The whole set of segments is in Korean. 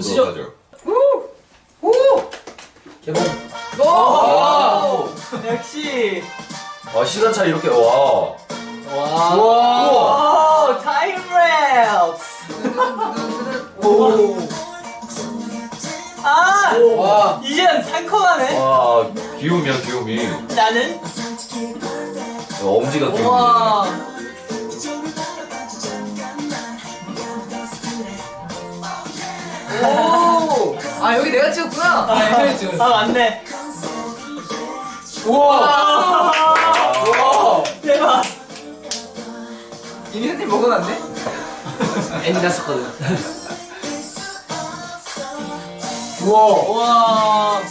보시죠. 하죠. 개봉. 오! 역시. 와 시간 차 이렇게 와. 와. 우와. 오, 타임 랩스. 오! 아! 와! 이젠 상큼하네. 와 귀요미야 귀요미. 나는? 엄지가 귀요미. 아, 여기 내가 찍었구나! 아, 형이 찍었어. 아, 맞네. 우와! 와. 대박. 이미 현님 먹어놨네? 엔디 났었거든. 우와! 우와.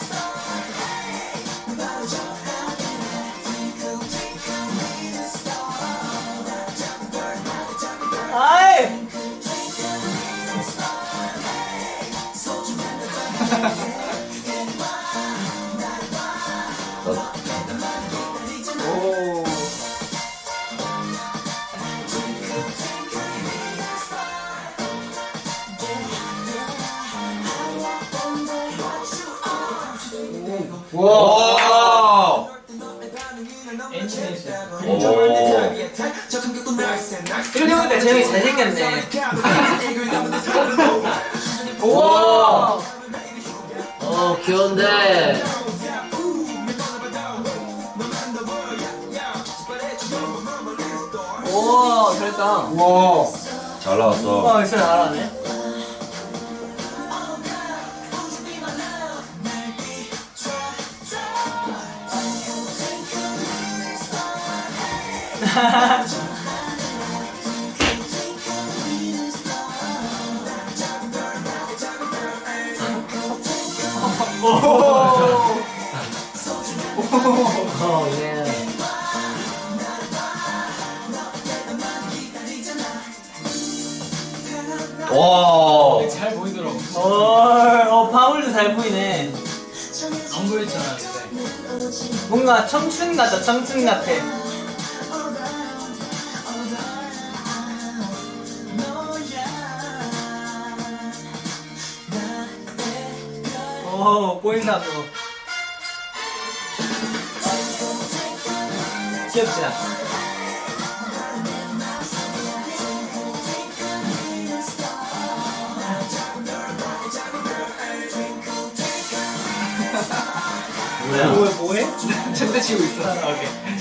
와! 와. 이러고 보니까 재영이 잘생겼네. 우와! 어, 귀여운데. 오, 잘했다. 우와! 잘 나왔어. 와, 진짜 잘하네. 어, 예. 와. 잘. 어, 어, 보이네. 안 보였잖아. 뭔가 청춘 같다, 청춘 같아. 오, 꼬인다, 또. 귀엽지? 뭐야? 뭐해? 젠데 치고 있어. 오케이.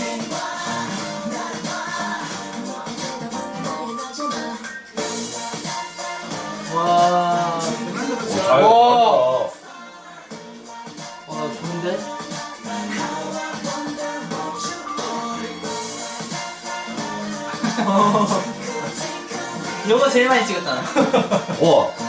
이거 제일 많이 찍었잖아. 와.